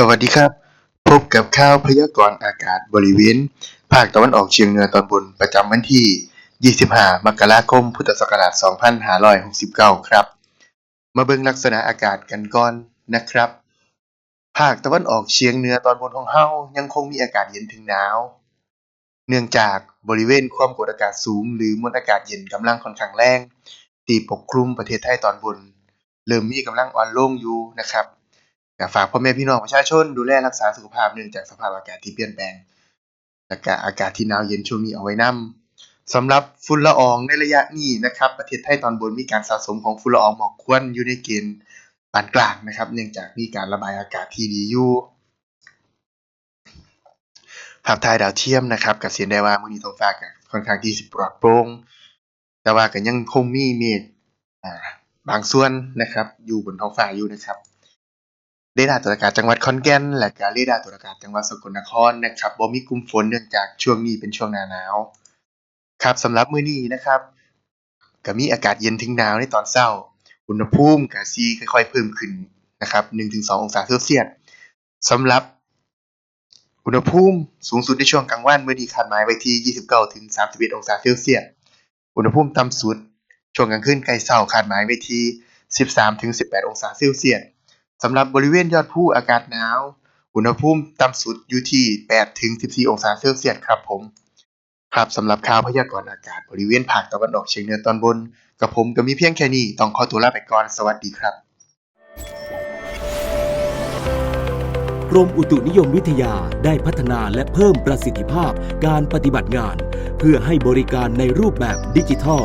สวัสดีครับ พบกับข่าวพยากรณ์อากาศบริเวณ ภาคตะวันออกเฉียงเหนือตอนบนประจำวันที่ 25 มกราคม พุทธศักราช 2569 ครับ มาเบิ่งลักษณะอากาศกันก่อนนะครับ ภาคตะวันออกเฉียงเหนือตอนบนของเฮายังคงมีอากาศเย็นถึงหนาว เนื่องจากบริเวณความกดอากาศสูง หรือมวลอากาศเย็นกำลังค่อนข้างแรงที่ปกคลุมประเทศไทยตอนบน เริ่มมีกำลังอ่อนลงอยู่นะครับ ก็ฝากพ่อแม่พี่น้องประชาชนดูแลรักษาสุขภาพเนื่องจากสภาพอากาศที่เปลี่ยนแปลง และก็อากาศที่หนาวเย็นช่วงนี้เอาไว้นํสำหรับฝุ่นละอองในระยะนี้นะครับ ประเทศไทยตอนบนมีการสะสมของฝุ่นละอองหมอกควันอยู่ในเกณฑ์ปานกลางนะครับ เนื่องจากมีการระบายอากาศที่ดีอยู่ภาพถ่ายดาวเทียมนะครับก็สิเห็นได้ว่ามื้อนี้ท้องฟ้าก็ค่อนข้างที่สิปลอดโปร่งแต่ว่าก็ยังคงมีเมฆอ่าบางส่วนนะครับ อยู่บนท้องฟ้าอยู่นะครับ เรดาร์ตรวจอากาศจังหวัดขอนแก่นและก็เรดาร์ตรวจอากาศจังหวัดสกลนครนะครับบ่มีกลุ่มฝนเนื่องจากช่วงนี้เป็นช่วงหน้าหนาวครับสำหรับมื้อนี้นะครับก็มีอากาศเย็นถึงหนาวในตอนเช้า อุณหภูมิก็สิค่อยๆเพิ่มขึ้นนะครับ 1-2 องศาเซลเซียสสำหรับอุณหภูมิสูงสุดในช่วงกลางวันเมื้อนี้คาดหมายไว้ที่ 29-31 องศาเซลเซียส อุณหภูมิต่ำสุด ช่วงกลางคืนใกล้เช้าคาดหมายไว้ที่ 13-18 องศาเซลเซียส สำหรับบริเวณยอดภูอากาศหนาว อุณหภูมิต่ำสุดอยู่ที่ 8-14 องศาเซลเซียสครับผม ครับสำหรับข่าวพยากรณ์อากาศบริเวณภาคตะวันออกเฉียงเหนือตอนบน กับผมก็มีเพียงแค่นี้ ต้องขอตัวลาไปก่อน สวัสดีครับ กรมอุตุนิยมวิทยาได้พัฒนาและเพิ่มประสิทธิภาพการปฏิบัติงาน เพื่อให้บริการในรูปแบบดิจิทัล